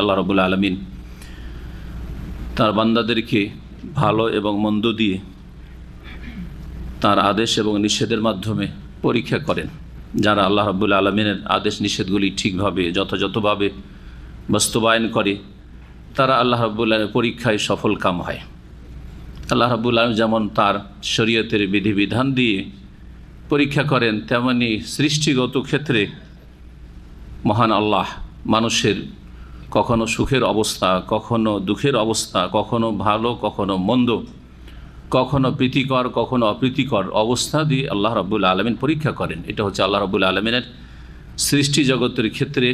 আল্লাহ রবুল আলমিন তার বান্দাদেরকে ভালো এবং মন্দ দিয়ে তার আদেশ এবং নিষেধের মাধ্যমে পরীক্ষা করেন, যারা আল্লাহ রবুল আলমিনের আদেশ নিষেধগুলি ঠিকভাবে, যথাযথভাবে বাস্তবায়ন করে, তারা আল্লাহ রবুল পরীক্ষায় সফল কাম হয়। আল্লাহ রাবুল আলম যেমন তার শরীয়তের বিধিবিধান দিয়ে পরীক্ষা করেন, তেমনি সৃষ্টিগত ক্ষেত্রে মহান আল্লাহ মানুষের কখনো সুখের অবস্থা, কখনো দুঃখের অবস্থা, কখনো ভালো, কখনো মন্দ, কখনো প্রীতিকর, কখনো অপ্রীতিকর অবস্থা দিয়ে আল্লাহ রাবুল আলমিন পরীক্ষা করেন। এটা হচ্ছে আল্লাহ রাবুল আলমিনের সৃষ্টি জগতের ক্ষেত্রে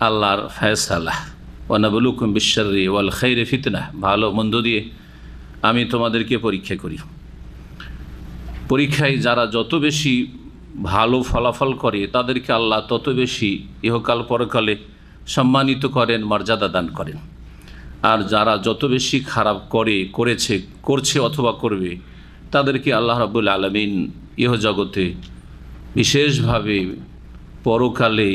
আল্লাহর ফয়সালাহ ওয়ানাবুলুকুম বিশ্বরি ওয়াল খৈরে ফিতনা। ভালো, মন্দ দিয়ে আমি তোমাদেরকে পরীক্ষা করি। পরীক্ষায় যারা যত বেশি ভালো ফলাফল করে, তাদেরকে আল্লাহ তত বেশি ইহকাল পরকালে সম্মানিত করেন, মর্যাদা দান করেন। আর যারা যত বেশি খারাপ করে, করেছে, করছে অথবা করবে, তাদেরকে আল্লাহ রাবুল আলমিন ইহ জগতে বিশেষভাবে পরকালে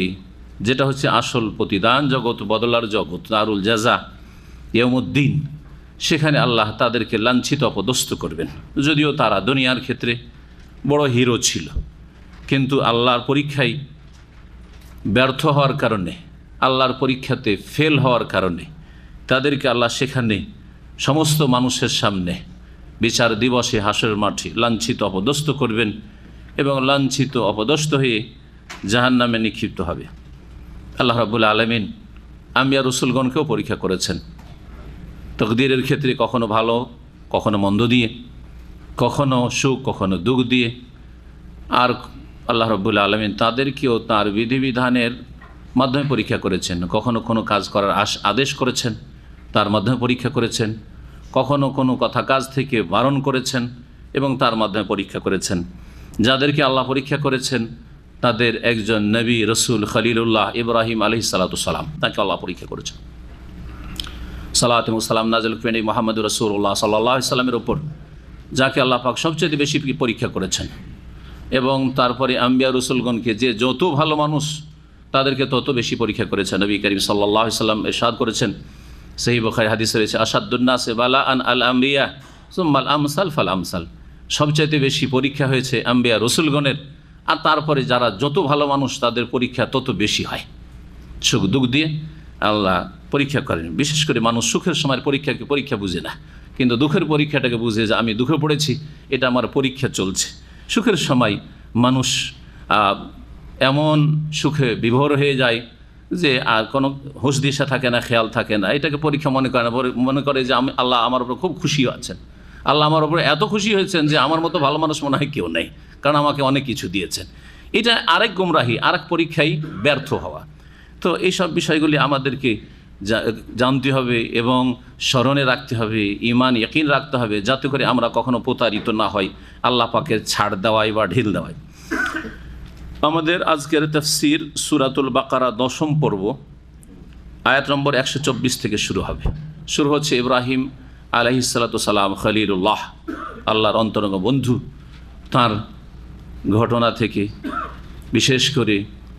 যেটা হচ্ছে আসল প্রতিদান জগৎ, বদলার জগৎ নারুল জাজা ইয়মুদ্দিন সেখানে আল্লাহ তাদেরকে লাঞ্ছিত, অপদস্থ করবেন। যদিও তারা দুনিয়ার ক্ষেত্রে বড় হিরো ছিল। কিন্তু আল্লাহর পরীক্ষায় ব্যর্থ হওয়ার কারণে আল্লাহর পরীক্ষাতে ফেল হওয়ার কারণে। তাদেরকে আল্লাহ সেখানে সমস্ত মানুষের সামনে বিচার দিবসে হাসের মাঠে লাঞ্ছিত, অপদস্থ করবেন এবং লাঞ্ছিত, অপদস্থ হয়ে জাহান নামে নিক্ষিপ্ত হবে। আল্লাহ রাবুল আলমিন আমিয়া রসুলগণকেও পরীক্ষা করেছেন। তকদিরের ক্ষেত্রে কখনো ভালো, কখনো মন্দ দিয়ে, কখনো সুখ, কখনো দুঃখ দিয়ে। আর আল্লাহ রব্বুল আলমিন তাদেরকেও তার বিধিবিধানের মাধ্যমে পরীক্ষা করেছেন। কখনো কোনো কাজ করার আশ আদেশ করেছেন, তার মাধ্যমে পরীক্ষা করেছেন। কখনো কোনো কথা কাজ থেকে বারণ করেছেন এবং তার মাধ্যমে পরীক্ষা করেছেন। যাদেরকে আল্লাহ পরীক্ষা করেছেন, তাদের একজন নবী রসুল খলিলুল্লাহ ইব্রাহিম আলহি সালাতাম তাকে আল্লাহ পরীক্ষা করেছেন। সালাতাম নাজল ফেনি মোহাম্মদ রসুল্লাহ সাল্লাহ সাল্লামের ওপর যাকে আল্লাহ পাক সবচেয়ে বেশি পরীক্ষা করেছেন। এবং তারপরে আম্বিয়া রসুলগণকে যে যত ভালো মানুষ তাদেরকে তত বেশি পরীক্ষা করেছেন। নবী করিম সাল্লাহ সাল্লাম এরশাদ করেছেন। সেই বখারি হাদিস রয়েছে আসাদুন্না সে বালা আন আল আম্বিয়া সুম্মাল আমসাল ফাল আমসাল সবচাইতে বেশি পরীক্ষা হয়েছে আম্বিয়া রসুলগণের, আর তারপরে যারা যত ভালো মানুষ তাদের পরীক্ষা তত বেশি হয়। সুখ দুঃখ দিয়ে আল্লাহ পরীক্ষা করেন। বিশেষ করে মানুষ সুখের সময় পরীক্ষাকে পরীক্ষা বুঝে না। কিন্তু দুঃখের পরীক্ষাটাকে বুঝে যে আমি দুঃখে পড়েছি, এটা আমার পরীক্ষা চলছে। সুখের সময় মানুষ এমন সুখে বিভোর হয়ে যায় যে আর কোনো হুশ দিশা থাকে না, খেয়াল থাকে না। এটাকে পরীক্ষা মনে করে না। মনে করে যে আমি, আল্লাহ আমার উপর খুব খুশি আছেন। আল্লাহ আমার উপরে এত খুশি হয়েছেন যে আমার মতো ভালো মানুষ মনে হয় কেউ নেই, কারণ আমাকে অনেক কিছু দিয়েছেন। এটা আরেক গুমরাহি, আরেক পরীক্ষায় ব্যর্থ হওয়া। তো এইসব বিষয়গুলি আমাদেরকে জানতে হবে এবং স্মরণে রাখতে হবে ইমান ইয়কিন রাখতে হবে, যাতে করে আমরা কখনো প্রতারিত না হই, আল্লাহ পাকের ছাড় দেওয়াই বা ঢিল দেওয়াই। আমাদের আজকের তফসির সুরাতুল বাকারা দশম পর্ব, আয়াত নম্বর একশো চব্বিশ থেকে শুরু হবে। শুরু হচ্ছে ইব্রাহিম আলহিসাল্লাম খলিলুল্লাহ, আল্লাহর অন্তরঙ্গ বন্ধু, তার ঘটনা থেকে বিশেষ করে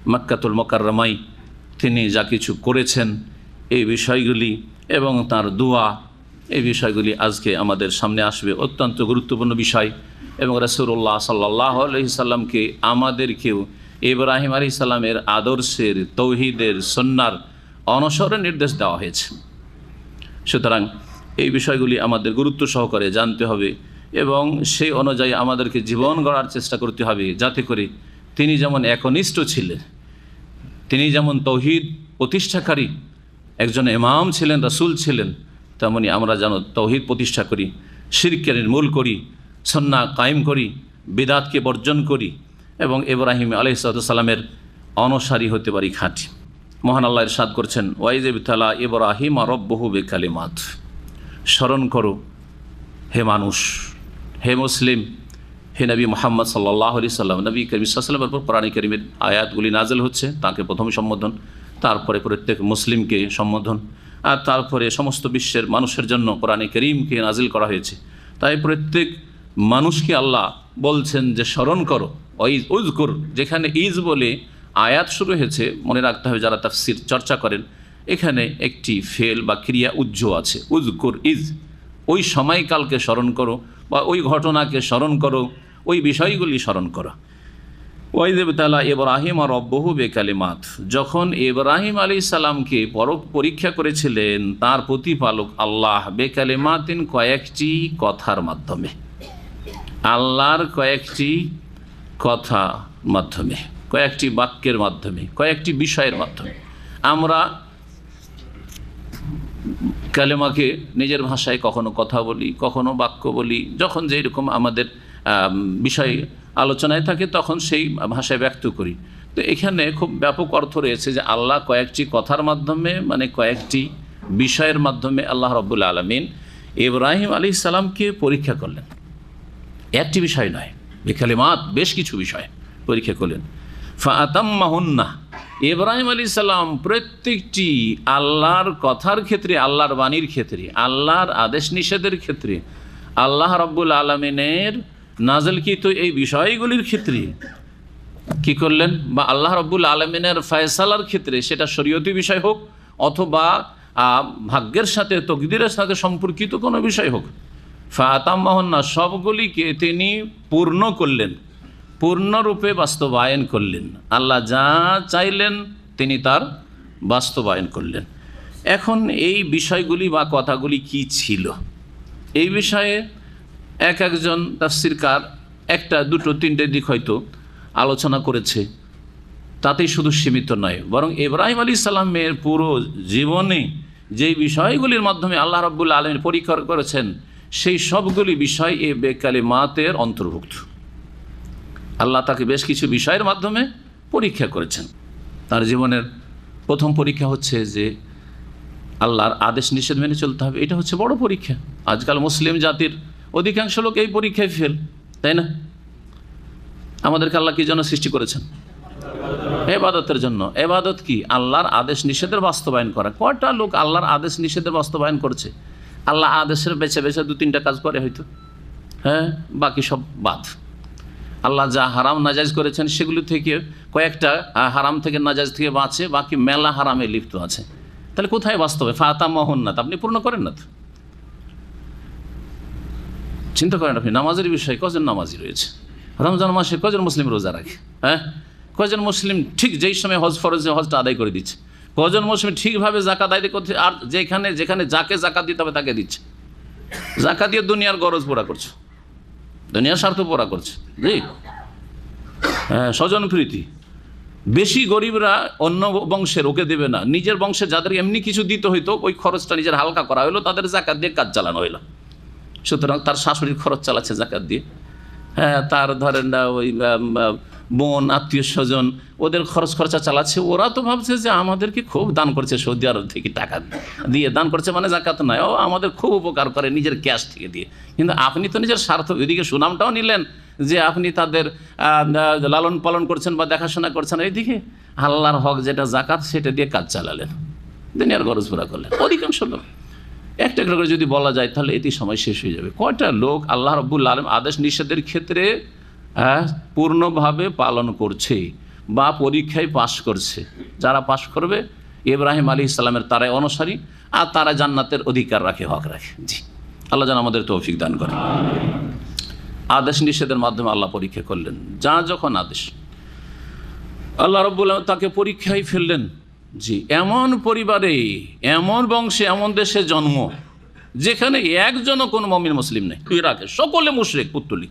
মাক্কাতুল মকাররমাই তিনি যা কিছু করেছেন, এই বিষয়গুলি এবং তার দোয়া, এই বিষয়গুলি আজকে আমাদের সামনে আসবে। অত্যন্ত গুরুত্বপূর্ণ বিষয়। এবং রসুল্লাহ সাল্লাহ আলহিসাল্লামকে আমাদেরকেও ইব্রাহিম আলি সাল্লামের আদর্শের, তৌহিদের সন্ন্যার অনসরের নির্দেশ দেওয়া হয়েছে। সুতরাং এই বিষয়গুলি আমাদের গুরুত্ব সহকারে জানতে হবে এবং সেই অনুযায়ী আমাদেরকে জীবন গড়ার চেষ্টা করতে হবে যাতে করে তিনি যেমন একনিষ্ঠ ছিলেন, তিনি যেমন তৌহিদ প্রতিষ্ঠাকারী একজন ইমাম ছিলেন, রাসুল ছিলেন, তেমনি আমরা যেন তৌহিদ প্রতিষ্ঠা করি, শিরকের নির্মূল করি সন্না কায়েম করি, বেদাতকে বর্জন করি এবং ইব্রাহিম আলহিসাল্লামের অনসারী হতে পারি খাঁটি। মহান আল্লাহ সাদ করছেন ওয়াইজেব তালা ইব্রাহিম আরব্বহু বেকালিমাত। স্মরণ করো, হে মানুষ, হে মুসলিম, হে নবী মোহাম্মদ সাল্লাহ আলি সাল্লাম। নবী করিম সাল্লামের উপর প্রাণী করিমের আয়াতগুলি নাজেল হচ্ছে, তাকে প্রথম সম্বোধন, তারপরে প্রত্যেক মুসলিমকে সম্বোধন, আর তারপরে সমস্ত বিশ্বের মানুষের জন্য কোরআনে করিমকে নাজিল করা হয়েছে। তাই প্রত্যেক মানুষকে আল্লাহ বলছেন যে স্মরণ করো ওইজ উজকুর যেখানে ইজ বলে আয়াত শুরু হয়েছে, মনে রাখতে হবে যারা তাফসির চর্চা করেন, এখানে একটি ফেল বা ক্রিয়া উজ্জ আছে উজকুর ইজ ওই সময়কালকে স্মরণ করো বা ওই ঘটনাকে স্মরণ করো, ওই বিষয়গুলি স্মরণ করো। ওয়াইদেবতালা ইব্রাহিম আর রব্বহু বেকালিমাত, যখন ইব্রাহিম আলী সালামকে পর পরীক্ষা করেছিলেন, তার প্রতিপালক আল্লাহ বেকালিমাতিন কয়েকটি কথার মাধ্যমে। আল্লাহর কয়েকটি কথা মাধ্যমে কয়েকটি বাক্যের মাধ্যমে কয়েকটি বিষয়ের মাধ্যমে। আমরা কালেমাকে নিজের ভাষায় কখনো কথা বলি কখনো বাক্য বলি যখন যেরকম আমাদের আম, বিষয় আলোচনায় থাকে তখন সেই ভাষায় ব্যক্ত করি। তো এখানে খুব ব্যাপক অর্থ রয়েছে যে আল্লাহ কয়েকটি কথার মাধ্যমে মানে কয়েকটি বিষয়ের মাধ্যমে আল্লাহ রব্বুল আলমিন ইব্রাহিম আলী সালামকে পরীক্ষা করলেন। একটি বিষয় নয়। বেকালিমাত বেশ কিছু বিষয় পরীক্ষা করলেন। ফাতাম্মাহুন্না ইব্রাহিম আলী সাল্লাম প্রত্যেকটি আল্লাহর কথার ক্ষেত্রে, আল্লাহর বাণীর ক্ষেত্রে, আল্লাহর আদেশ নিষেধের ক্ষেত্রে, আল্লাহ রব্বুল আলমিনের নাজলকৃত এই বিষয়গুলির ক্ষেত্রে কি করলেন? বা আল্লাহ রব্বুল আলমিনের ফয়সালার ক্ষেত্রে সেটা শরীয়তি বিষয় হোক, অথবা ভাগ্যের সাথে, তকদিরের সাথে সম্পর্কিত কোনো বিষয় হোক ফাতাম্মাহন্না, সবগুলিকে তিনি পূর্ণ করলেন, পূর্ণরূপে বাস্তবায়ন করলেন। আল্লাহ যা চাইলেন, তিনি তার বাস্তবায়ন করলেন। এখন এই বিষয়গুলি বা কথাগুলি কি ছিল? এই বিষয়ে এক একজন তাফসিরকার একটা, দুটো, তিনটে দিক হয়তো আলোচনা করেছে। তাতেই শুধু সীমিত নয়, বরং ইব্রাহিম আলী সালামের পুরো জীবনে যেই বিষয়গুলির মাধ্যমে আল্লাহ রব্বুল আলমীর পরীক্ষা করেছেন সেই সবগুলি বিষয় এ বেকালে মাতের অন্তর্ভুক্ত। আল্লাহ তাকে বেশ কিছু বিষয়ের মাধ্যমে পরীক্ষা করেছেন। তার জীবনের প্রথম পরীক্ষা হচ্ছে যে আল্লাহর আদেশ নিষেধ মেনে চলতে হবে, এটা হচ্ছে বড় পরীক্ষা। আজকাল মুসলিম জাতির অধিকাংশ লোক এই পরীক্ষায় ফেল, তাই না? আমাদেরকে আল্লাহ কি জন্য সৃষ্টি করেছেন? এবাদতের জন্য। এবাদত কি? আল্লাহর আদেশ নিষেধের বাস্তবায়ন করা। কয়টা লোক আল্লাহর আদেশ নিষেধের বাস্তবায়ন করছে? আল্লাহ আদেশের বেছে বেছে দু তিনটা কাজ করে হয়তো। হ্যাঁ বাকি সব বাদ। আল্লাহ যা হারাম নাজাজ করেছেন সেগুলো থেকে কয়েকটা হারাম থেকে নাজাজ থেকে বাঁচে, বাকি মেলা হারামে লিপ্ত আছে। তাহলে কোথায় বাস্তবে? ফাতা মহন্নাত। আপনি পূর্ণ করেন না তো। চিন্তা করেন আপনি, নামাজের বিষয়ে কজন নামাজি রয়েছে? রমজান মাসে কজন মুসলিম রোজা রাখে? হ্যাঁ কজন মুসলিম ঠিক যেই সময় হজ ফরজে হজটা আদায় করে দিচ্ছে। কজন মুসলিম ঠিকভাবে জাকাত আদায় করছে আর যেখানে যেখানে যাকে জাকাত দিতে হবে তাকে দিচ্ছে। জাকাত দিয়ে দুনিয়ার গরজ পোড়া করছে। দুনিয়ার স্বার্থ পুরা করছে। জি? হ্যাঁ স্বজন প্রীতি। বেশি গরিবরা অন্য বংশের ওকে দেবে না। নিজের বংশে যাদের এমনি কিছু দিতে হইতো, ওই খরচটা নিজের হালকা করা হলো তাদের জাকাত দিয়ে কাজ চালানো হইল। সুতরাং তার শাশুড়ির খরচ চালাচ্ছে জাকাত দিয়ে। হ্যাঁ তার ধরেন ওই বোন, আত্মীয় স্বজন, ওদের খরচ খরচা চালাচ্ছে, ওরা তো ভাবছে যে আমাদেরকে খুব দান করছে সৌদি আরব থেকে টাকা দিয়ে। দান করছে মানে জাকাত নয়, ও আমাদের খুব উপকার করে নিজের ক্যাশ থেকে দিয়ে। কিন্তু আপনি তো নিজের স্বার্থ এদিকে সুনামটাও নিলেন যে আপনি তাদের লালন পালন করছেন বা দেখাশোনা করছেন, এইদিকে আল্লাহর হক যেটা জাকাত, সেটা দিয়ে কাজ চালালেন। দুনিয়ার গরজ পুরা করলেন। অধিকাংশ লোক। একটা একটা করে যদি বলা যায়, তাহলে এটি সময় শেষ হয়ে যাবে। কয়টা লোক আল্লাহ রব্বুল আলম আদেশ নিষেধের ক্ষেত্রে পূর্ণভাবে পালন করছে বা পরীক্ষায় পাশ করছে। যারা পাশ করবে, ইব্রাহিম আলী ইসলামের তারাই অনুসারী আর তারা জান্নাতের অধিকার রাখে, হক রাখে। জি। আল্লাহ যেন আমাদের তৌফিক দান করে আদেশ নিষেধের মাধ্যমে আল্লাহ পরীক্ষা করলেন। যা যখন আদেশ, আল্লাহ রব্বুল তাকে পরীক্ষায় ফেললেন। জি, এমন পরিবারে, এমন বংশে, এমন দেশে জন্ম, যেখানে একজনও কোনো মমিন মুসলিম নেই। ইরাকে সকলে মুশরেক পুত্তলিক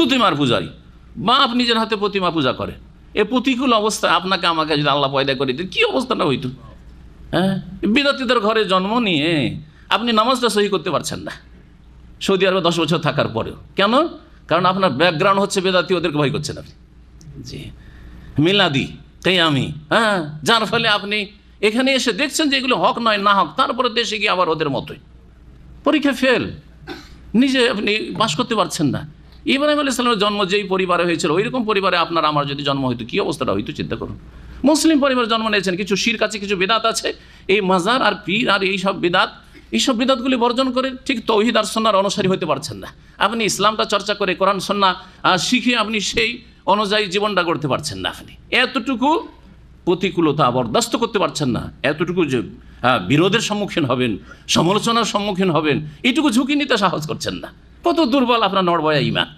প্রতিমার পূজারী। বাপ নিজের হাতে প্রতিমা পূজা করে। এ প্রতিকূল অবস্থা, আপনাকে আমাকে যদি আল্লাহ পয়দা করে দিন কী অবস্থাটা হইতো? হ্যাঁ? বিদ্যার্থীদের ঘরে জন্ম নিয়ে আপনি নামাজটা সহি করতে পারছেন না। সৌদি আরবে দশ বছর থাকার পরেও। কেন? কারণ আপনার ব্যাকগ্রাউন্ড হচ্ছে বেদাতি ওদেরকে ভয় করছেন আপনি। জি। মিলাদি তাই আমি হ্যাঁ? যার ফলে আপনি এখানে এসে দেখছেন যে এগুলো হক নয়, না হক, তারপরে দেশে গিয়ে আবার ওদের মতোই। পরীক্ষা ফেল নিজে আপনি বাস করতে পারছেন না। ইব্রাহিম আলী সালামের জন্ম যেই পরিবারে হয়েছিল ওই রকম পরিবারে আপনার আমার যদি জন্ম হইতো, কী অবস্থাটা হইতো চিন্তা করুন। মুসলিম পরিবারে জন্ম নিয়েছেন, কিছু শির কাছে কিছু বেদাত আছে, এই মাজার আর পীর আর এই সব বেদাত, এইসব বিদাতগুলি বর্জন করে ঠিক তৌহিদ আর সন্ন্যার অনুসারী হতে পারছেন না। আপনি ইসলামটা চর্চা করে কোরআন, সন্না শিখে আপনি সেই অনুযায়ী জীবনটা গড়তে পারছেন না আপনি। এতটুকু প্রতিকূলতা বরদাস্ত করতে পারছেন না। এতটুকু যে বিরোধের সম্মুখীন হবেন, সমালোচনার সম্মুখীন হবেন এইটুকু ঝুঁকি নিতে সাহস করছেন না। কত দুর্বল আপনার নড়বয়া ইমান।